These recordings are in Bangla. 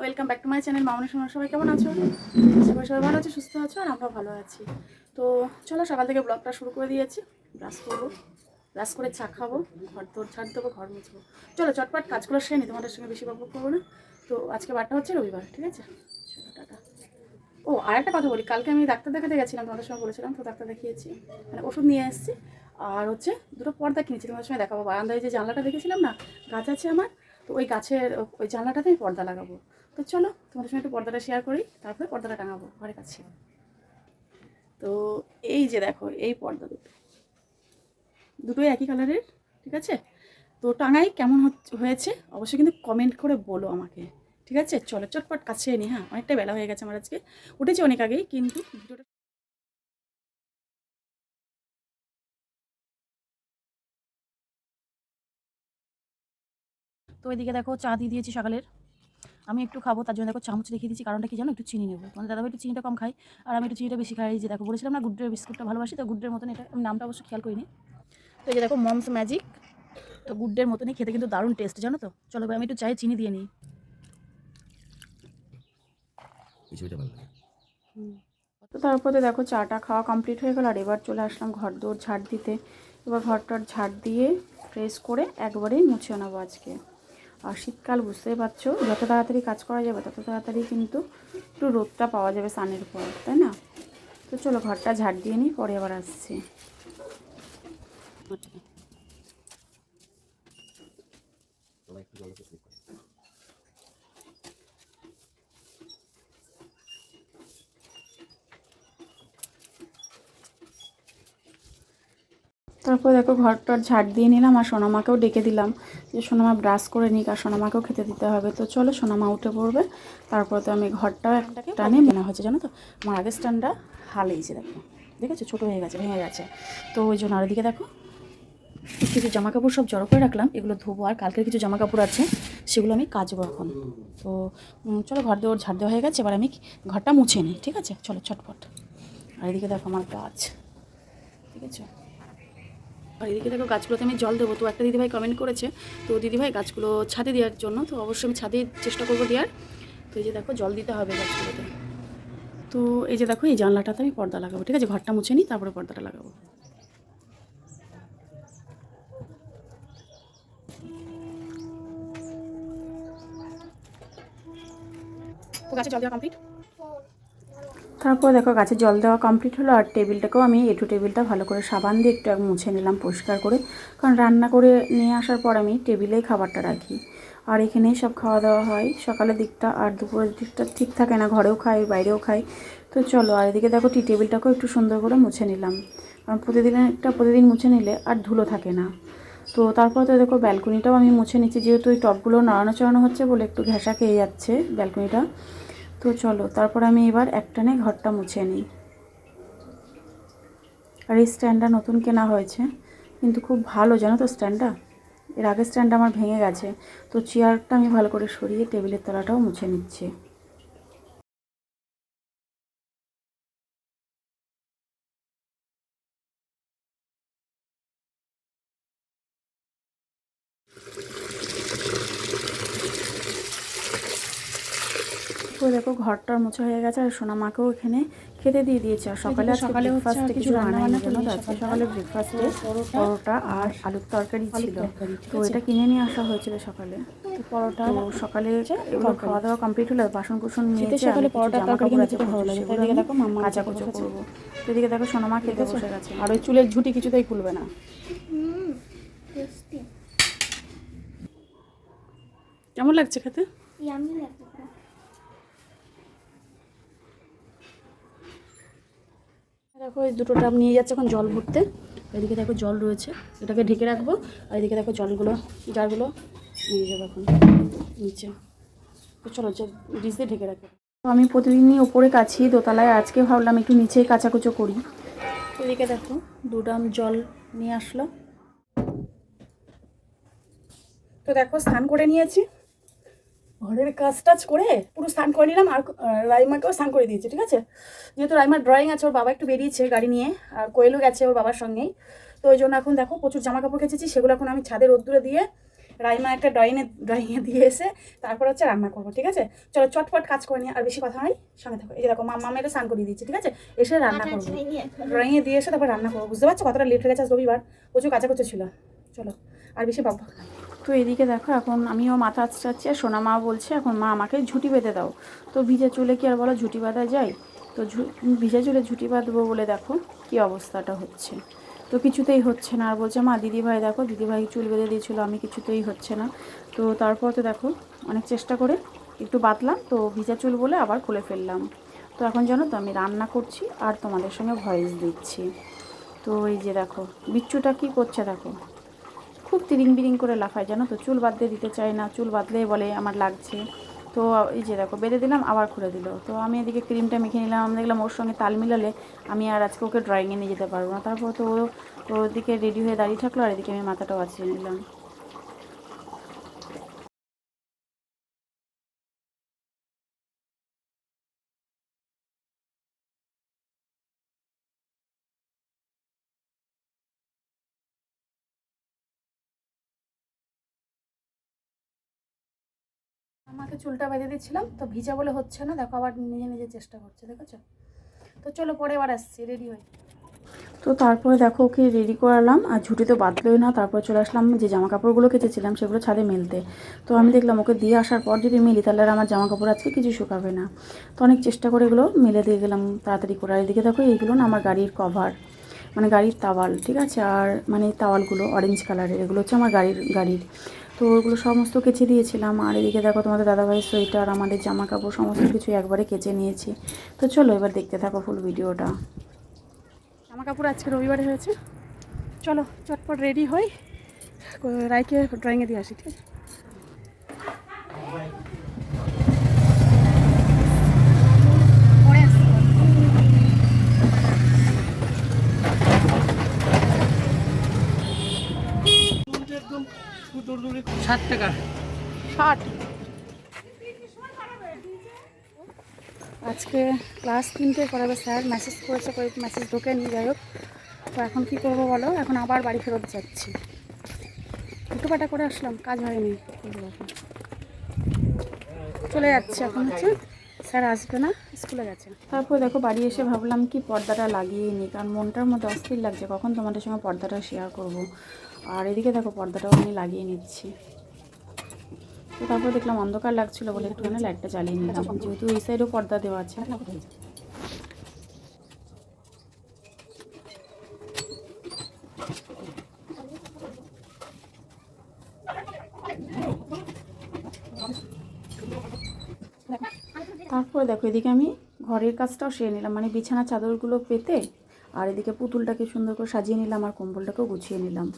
Welcome back to my channel মামনি সোনার সবাই কেমন আছো? সবাই সবাই ভালো আছে, সুস্থ আছো, আর আমরা ভালো আছি। তো চলো সকাল থেকে ব্লগটা শুরু করে দিয়েছি। ব্রাশ করব, ব্রাশ করে চা খাব, ঘর তোর ছাড় দেবো, ঘর মুছবো। চলো চটপট কাজগুলো সেরে নি, তোমাদের সঙ্গে বেশি গল্প করব না। তো আজকে বারটা হচ্ছে রবিবার, ঠিক আছে? চলো টাটা। ও আর একটা কথা বলি, কালকে আমি ডাক্তার দেখাতে গেছিলাম, তোমাদের সঙ্গে বলেছিলাম, তো ডাক্তার দেখিয়েছি। মানে ওষুধ নিয়ে এসেছি, আর হচ্ছে দুটো পর্দা কিনেছি, তোমাদের সঙ্গে দেখাবো। বারান্দায় যে জানলাটা দেখেছিলাম না, গাছ আছে আমার তো ওই গাছের, ওই জানলাটাতে আমি পর্দা লাগাবো। তো চলো, তোমাদের সঙ্গে একটু পর্দাটা শেয়ার করি, তারপরে পর্দাটা টাঙাবো, ঘরের কাছে। তো এই যে দেখো, এই পর্দা দুটো। দুটোই একই কালারের ঠিক আছে? তো টাঙাই কেমন হয়েছে, অবশ্যই কিন্তু কমেন্ট করে বলো আমাকে, ঠিক আছে? চলো, চটপট কাছে নি হ্যাঁ অনেকটা বেলা হয়ে গেছে আমার আজকে। উঠেছি অনেক আগেই, কিন্তু ভিডিওটা তো এদিকে দেখো চা দিয়ে দিয়েছি সকালের। আমি একটু খাব তার জন্য দেখো চামচ রেখে দিয়েছি কারণটা কি জানো? একটু চিনি নেব। মানে দাদাভাই একটু চিনিটা কম খাই আর আমি একটু চিনিটা বেশি খাই যে দেখো বলেছিলাম না গুড্ডের বিস্কুটটা ভালোবাসি তো গুড্ডের মতন এটা আমি নামটা অবশ্য খেয়াল করিনি। তো এই যে দেখো মমস ম্যাজিক তো গুড্ডের মতনই খেতে কিন্তু দারুণ টেস্ট জানো তো? চলো আমি একটু চায়ে চিনি দিয়ে নিই। তো তারপরে দেখো চাটা খাওয়া কমপ্লিট হয়ে গেল আর এবার চলে আসলাম ঘর দৌড় ঝাড় দিতে। এবার ঘরটার ঝাড় দিয়ে ফ্রেশ করে একবারেই মুছে নেব আজকে। আর শীতকাল, বুঝতেই পারছ। যত তাড়াতাড়ি কাজ করা যাবে, তত তাড়াতাড়ি কিন্তু একটু রোদটা পাওয়া যাবে সানের পর তাই না? তো চলো, ঘরটা ঝাড় দিয়ে নিই, পরে আবার আসছি। তারপর দেখো ঘরটার ঝাড় দিয়ে নিলাম, আর সোনামাকেও ডেকে দিলাম। যে সোনামা ব্রাশ করে নিক আর সোনামাকেও খেতে দিতে হবে। তো চলো সোনামা উঠে পড়বে। তারপর তো আমি ঘরটাও একটা টানে মনে হয়েছে জানো তো, আমার আগের স্ট্যান্ডটা হালিয়েছে দেখো। দেখেছ? ছোটো হয়ে গেছে, ভেঙে গেছে। তো ওই জন্য আর এদিকে দেখো, কিছু জামা কাপড় সব জড়ো করে রাখলাম। এগুলো ধোবো। আর কালকের কিছু জামা কাপড় আছে, সেগুলো আমি কাচবো এখন। তো চলো ঘর দেওয়ার ঝাড় দেওয়া হয়ে গেছে। এবার আমি ঘরটা মুছে নিই, ঠিক আছে? চলো ছটপট। আর এদিকে দেখো আমার গাছ ঠিক আছে? আর এদিকে দেখো গাছগুলোতে আমি জল দেবো। তো একটা দিদিভাই কমেন্ট করেছে, তো দিদিভাই গাছগুলো ছাদে দেওয়ার জন্য, তো অবশ্যই আমি ছাদে চেষ্টা করব দেওয়ার। তো এই যে দেখো, জল দিতে হবে গাছগুলোতে। তো এই যে দেখো, এই জানলাটাতে আমি পর্দা লাগাবো, ঠিক আছে? ঘরটা মুছে নিই, তারপরে পর্দাটা লাগাবো। তো গাছে জল দেওয়া কমপ্লিট তারপর দেখো গাছে জল দেওয়া কমপ্লিট হলো আর টেবিলটাকেও আমি এটু টেবিলটা ভালো করে সাবান দিয়ে একটু মুছে নিলাম পরিষ্কার করে। কারণ রান্না করে নিয়ে আসার পর আমি টেবিলেই খাবারটা রাখি। আর এখানেই সব খাওয়া দাওয়া হয়। সকালের দিকটা আর দুপুরের দিকটা ঠিক থাকে না, ঘরেও খাই, বাইরেও খাই। তো চলো, আর এদিকে দেখো টি টেবিলটাকেও একটু সুন্দর করে মুছে নিলাম। কারণ প্রতিদিনের একটা প্রতিদিন মুছে নিলে আর ধুলো থাকে না। তো তারপর তো দেখো ব্যালকনিটাও আমি মুছে নিচ্ছি। যেহেতু ওই টবগুলো নাড়ানো চড়ানো হচ্ছে বলে একটু ঘেঁষা খেয়ে যাচ্ছে ব্যালকনিটা। তো চলো, তারপর আমি এবার একটানে ঘরটা মুছে নিই। আর এই স্ট্যান্ডটা নতুন কেনা হয়েছে, কিন্তু খুব ভালো, জানো তো স্ট্যান্ডটা? এর আগের স্ট্যান্ডটা আমার ভেঙে গেছে, তো চেয়ারটা আমি ভালো করে সরিয়ে টেবিলের তলাটাও মুছে নিচ্ছি। তো দেখো ঘরটার মোছা হয়ে গেছে আর সোনা মাকেও এখানে খেতে দিয়ে দিয়েছে। আর সকালে সকালে ব্রেকফাস্টে আর কিছু রান্না বান্না আজকে সকালে। ব্রেকফাস্টে পরোটা আর আলুর তরকারি ছিল। তো এটা কিনে নিয়ে আসা হয়েছিল সকালে। তো পরোটা সকালে এগুলো খাওয়া দাওয়া কমপ্লিট হলো বাসন কুসন নিয়ে সকালে পরোটা তরকারি কিন্তু ভালো লাগে। তাই এদিকে দেখো মাম্মা কাঁচা কুচো করব। এদিকে দেখো সোনামা খেতে বসে গেছে। আর ওই চুলের ঝুঁটি কিছুতেই খুলবে না। কেমন লাগছে খেতে? ইয়ামি লাগছে। দেখো, এই দুটো ডাব নিয়ে যাচ্ছে এখন জল ভরতে। এদিকে দেখো জল রয়েছে, এটাকে ঢেকে রাখব। আর এদিকে দেখো জলগুলো, জারগুলো নিয়ে যাব এখন, নিচে। চলো ডিস দিয়ে ঢেকে রাখব আমি প্রতিদিনই ওপরে কাছি দোতলায়, আজকে ভাবলাম একটু নিচেই কাচাকুচো করি। এদিকে দেখো, দু ডাম জল নিয়ে আসলো। তো দেখো, স্নান করে নিয়েছি। ঘরের কাজ টাজ করে পুরো স্নান করে নিলাম আর রাইমাকেও স্নান করে দিয়েছি ঠিক আছে? যেহেতু রাইমার ড্রয়িং আছে ওর বাবা একটু বেরিয়েছে গাড়ি নিয়ে আর কোয়েলও গেছে ওর বাবার সঙ্গেই। তো ওই জন্য এখন দেখো প্রচুর জামা কাপড় কেচেছি সেগুলো এখন আমি ছাদে রোদ্দুরে দিয়ে রাইমা একটা ড্রয়িংয়ে ড্রয়িংয়ে দিয়ে এসে তারপর হচ্ছে রান্না করব ঠিক আছে? চলো চটপট কাজ করে নিয়ে আর বেশি কথা নয় সঙ্গে থাকো। এই দেখো মাম্মা মেয়েটা স্নান করিয়ে দিচ্ছি ঠিক আছে? এসে রান্না করব। ড্রয়িংয়ে দিয়ে এসে তারপর রান্না করব। বুঝতে পারছ কতটা লেট হয়ে গেছে আজ রবিবার? প্রচুর কাঁচা কুচো ছিল। চলো আর বেশি বাবা তো এদিকে দেখো, এখন আমিও মাথা আঁচড়াচ্ছি আর সোনা মা বলছে, এখন মা আমাকে ঝুঁটি বেঁধে দাও। তো ভিজে চুলে কি আর বলো, ঝুঁটি বাঁধা যায়? তো ভিজে চুলে ঝুঁটি বাঁধবো বলে দেখো কি অবস্থাটা হচ্ছে। তো কিছুতেই হচ্ছে না। আর বলছে, মা, দিদিভাই দেখো, দিদিভাই চুল বেঁধে দিয়েছিলো, আমি কিছুতেই হচ্ছে না। তো তারপর তো দেখো, অনেক চেষ্টা করে একটু বাঁধলাম, তো ভিজা চুল বলে আবার খুলে ফেললাম। তো এখন জানো তো, আমি রান্না করছি আর তোমাদের সঙ্গে ভয়েস দিচ্ছি। তো এই যে দেখো, বিচ্ছুটা কি করছে দেখো? খুব তিরিং বিরিং করে লাফায়, জানো তো? চুল বাঁধতে দিতে চায় না, চুল বাঁধলেই বলে আমার লাগছে। তো এই যে দেখো, বেঁধে দিলাম, আবার খুলে দিল। তো আমি এদিকে ক্রিমটা মেখে নিলাম, আমি দেখলাম ওর সঙ্গে তাল মিলালে আমি আর আজকে ওকে ড্রয়িংয়ে নিয়ে যেতে পারব না। তারপর তো ওদিকে রেডি হয়ে দাঁড়িয়ে থাকল, আর এদিকে আমি মাথাটাও আছিয়ে নিলাম। আমাকে চুলটা বেঁধে দিচ্ছিলাম, তো ভিজা বলে হচ্ছে না, দেখো আবার নিজে নিজে চেষ্টা করছে, দেখেছ? তো চলো পরে আবার আসছি রেডি হয়ে তো তারপরে দেখো ওকে রেডি করালাম, আর ঝুটি তো বাঁধলোই না, তারপর চলে আসলাম যে জামা কাপড়গুলো কেচেছিলাম সেগুলো ছাদে মেলতে। তো আমি দেখলাম ওকে দিয়ে আসার পর যদি মেলি, তাহলে আর আমার জামা কাপড় আজকে কিছু শুকাবে না। তো অনেক চেষ্টা করে এগুলো মেলে দিয়ে গেলাম তাড়াতাড়ি করে। আর এদিকে দেখো এইগুলো না আমার গাড়ির কভার মানে গাড়ির তাওয়াল, ঠিক আছে? আর মানে তাওয়ালগুলো অরেঞ্জ কালারের এগুলো হচ্ছে আমার গাড়ির গাড়ির। তো ওগুলো সমস্ত কেচে দিয়েছিলাম। আর এদিকে দেখো তোমাদের দাদাভাইয়ের সোয়েটার, আমাদের জামা কাপড় সমস্ত কিছু একবারে কেচে নিয়েছি। তো চলো এবার দেখতে থাকো ফুল ভিডিওটা। জামা কাপড় আজকে রবিবারে হয়েছে। চলো, চটপট রেডি হই। রায়কে ড্রয়িংয়ে দিয়ে আসি, ঠিক আসছি। ষাট টাকা। ষাট। আজকে ক্লাস তিনটে করাবে স্যার মেসেজ করেছে কয়েক মেসেজ ঢোকে নিয়ে যাই হোক। তো এখন কি করব বলো? এখন আবার বাড়ি ফেরত যাচ্ছি। হুটোপাটা করে আসলাম কাজ হয়নি। এখন? চলে যাচ্ছে এখন হচ্ছে। স্যার আসবে না স্কুলে গেছে। তারপর দেখো বাড়ি এসে ভাবলাম কি পর্দাটা লাগিয়ে নিই কারণ মনটার মধ্যে অস্থির লাগছে কখন তোমাদের সঙ্গে পর্দাটা শেয়ার করব? আর এদিকে দেখো পর্দাটাও আমি লাগিয়ে নিচ্ছি। তো তারপর দেখলাম অন্ধকার লাগছিল বলে একটুখানি লাইটটা চালিয়ে নিলাম। যেহেতু এই সাইডেও পর্দা দেওয়া আছে। তারপরে দেখো এদিকে আমি ঘরের কাজটাও সেরে নিলাম। মানে বিছানা চাদরগুলো পেতে আর এদিকে পুতুলটাকে সুন্দর করে সাজিয়ে নিলাম আর কম্বলটাকেও গুছিয়ে নিলাম।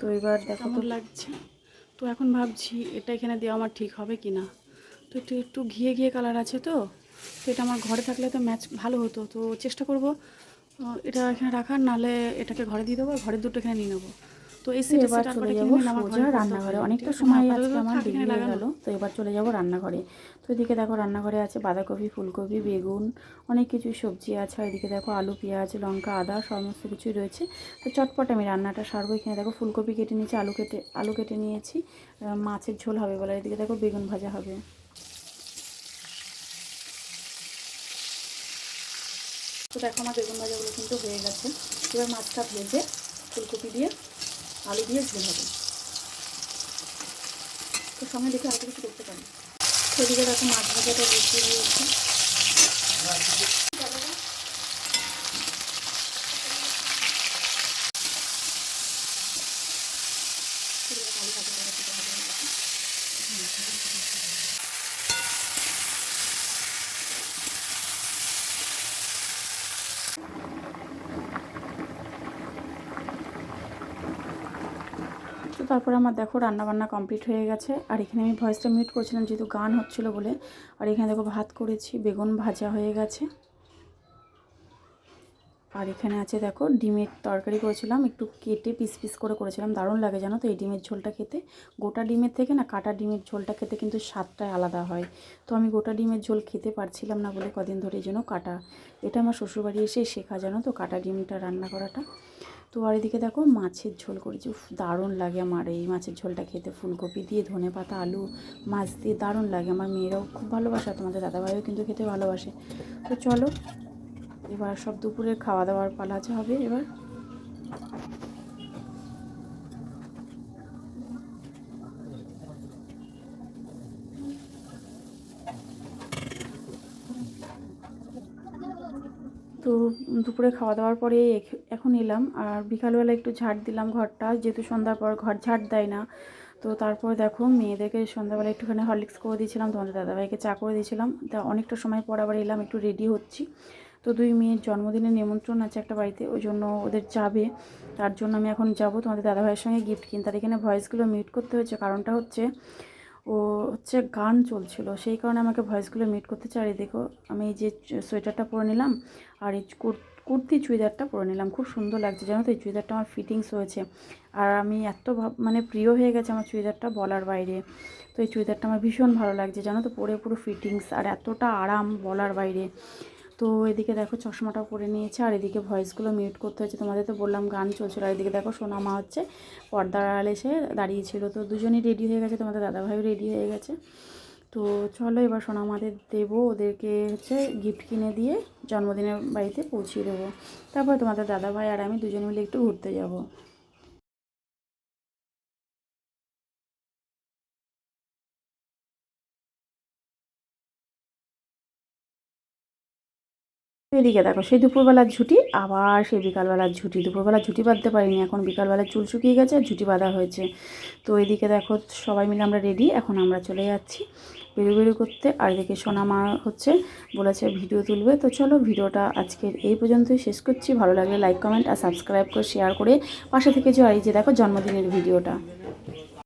তো এবার দেখো তো লাগছে? তো এখন ভাবছি এটা এখানে দেওয়া আমার ঠিক হবে কি না। তো একটু একটু ঘিয়ে ঘিয়ে কালার আছে তো। তো এটা আমার ঘরে থাকলে তো ম্যাচ ভালো হতো। তো চেষ্টা করব এটা এখানে রাখার নালে এটাকে ঘরে দিয়ে দেবো আর ঘরের দুটো এখানে নিয়ে নেব। তো এই সেটে এবার চলে যাব সোজা রান্নাঘরে। অনেকটা সময় আজকে আমার দেরি হয়ে গেল। তো এবার চলে যাব রান্নাঘরে। তো এদিকে দেখো রান্নাঘরে আছে বাঁধাকপি ফুলকপি বেগুন অনেক কিছু সবজি আছে। এদিকে দেখো আলু পেঁয়াজ লঙ্কা আদা সমস্ত কিছুই রয়েছে। তো চটপট আমি রান্নাটা সারবো। এখানে দেখো ফুলকপি কেটে নিয়েছি আলু কেটে আলু কেটে নিয়েছি। মাছের ঝোল হবে বলে। এদিকে দেখো বেগুন ভাজা হবে। তো দেখো আমার বেগুন ভাজাগুলো কিন্তু হয়ে গেছে। এবার মাছটা ভেজে ফুলকপি দিয়ে আলু দিয়ে ঝোল হবে তো সময় দেখে আর কিছু করতে পারি। সেদিকে দেখো মাছ ভাজাটা বসিয়ে দিয়েছি। তো তারপরে আমার দেখো রান্না বান্না কমপ্লিট হয়ে গেছে। আর এখানে আমি ভয়েসটা মিউট করছিলাম, যেহেতু গান হচ্ছিল বলে। আর এখানে দেখো ভাত করেছি, বেগুন ভাজা হয়ে গেছে। আর এখানে আছে দেখো, ডিমের তরকারি করেছিলাম, একটু কেটে পিস পিস করে করেছিলাম। দারুণ লাগে জানো তো এই ডিমের ঝোলটা খেতে। গোটা ডিমের থেকে না কাটা ডিমের ঝোলটা খেতে কিন্তু স্বাদটাই আলাদা হয়। তো আমি গোটা ডিমের ঝোল খেতে পারছিলাম না বলে কদিন ধরে এই জন্য কাটা। এটা আমার শ্বশুরবাড়ি এসে শেখা জানো তো, কাটা ডিমটা রান্না করাটা। তো আর এদিকে দেখো মাছের ঝোল করেছি। দারুণ লাগে আমার এই মাছের ঝোলটা খেতে। ফুলকপি দিয়ে ধনে পাতা, আলু, মাছ দিয়ে দারুণ লাগে। আমার মেয়েরাও খুব ভালোবাসে তোমাদের দাদাভাইও কিন্তু খেতে ভালোবাসে। তো চলো, এবার সব দুপুরের খাওয়া দাওয়ার পালা হবে এবার তো দুপুরে খাওয়া দাওয়ার পরে এখ- এখন এলাম। আর বিকালবেলা একটু ঝাড় দিলাম ঘরটা। যেহেতু সন্ধ্যার পর ঘর ঝাড় দেয় না, তো তারপর দেখো মেয়েদেরকে সন্ধ্যাবেলা একটুখানি হরলিক্স করে দিয়েছিলাম, তোমাদের দাদাভাইকে চা করে দিয়েছিলাম। তা অনেকটা সময় পর আবার এলাম, একটু রেডি হচ্ছি। তো দুই মেয়ের জন্মদিনের নিমন্ত্রণ আছে একটা বাড়িতে, ওই জন্য ওদের যাবে। তার জন্য আমি এখন যাব। তোমাদের দাদাভাইয়ের সঙ্গে গিফট কিনতে। আর এখানে ভয়েসগুলো মিউট করতে হয়েছে। কারণটা হচ্ছে ও হচ্ছে গান চলছিল। সেই কারণে আমাকে ভয়েসগুলো মিট করতে এদিকেও আমি এই যে সোয়েটারটা পরে নিলাম আর এই কুর- কুর্তি চুড়িদারটা পরে নিলাম। খুব সুন্দর লাগছে, জানো তো? এই চুড়িদারটা আমার ফিটিংস হয়েছে আর আমি এত মানে প্রিয় হয়ে গেছে আমার চুড়িদারটা বলার বাইরে। তো এই চুড়িদারটা আমার ভীষণ ভালো লাগছে, জানো তো? পরে পুরো ফিটিংস আর এতটা আরাম বলার বাইরে। তো এদিকে দেখো চশমাটা পরে নিয়েছে, আর এদিকে ভয়েসগুলো মিউট করতে হচ্ছে। তোমাদের তো বললাম গান চলছিল, আর এদিকে দেখো সোনা মা হচ্ছে পর্দার আড়ালে এসে দাঁড়িয়েছিল। তো দুজনেই রেডি হয়ে গেছে, তোমাদের দাদাভাইও রেডি হয়ে গেছে। তো চলো এবার সোনা মাদের দেবো, ওদেরকে হচ্ছে গিফট কিনে দিয়ে জন্মদিনের বাড়িতে পৌঁছিয়ে দেবো। তারপর তোমাদের দাদাভাই আর আমি দুজন মিলে একটু ঘুরতে যাব। এদিকে দেখো, সেই দুপুরবেলার ঝুটি, আবার সেই বিকালবেলার ঝুটি। দুপুরবেলার ঝুটি বাঁধতে পারিনি, এখন বিকালবেলা চুল শুকিয়ে গেছে আর ঝুটি বাঁধা হয়েছে। তো এদিকে দেখো, সবাই মিলে আমরা রেডি এখন আমরা চলে যাচ্ছি বেরু বেরু করতে। আর এদিকে সোনা মা হচ্ছে, বলেছে ভিডিও তুলবে। তো চলো ভিডিওটা আজকের এই পর্যন্তই, শেষ করছি। ভালো লাগলে লাইক কমেন্ট আর সাবস্ক্রাইব করে শেয়ার করে পাশে থেকে যে যে দেখো, জন্মদিনের ভিডিওটা।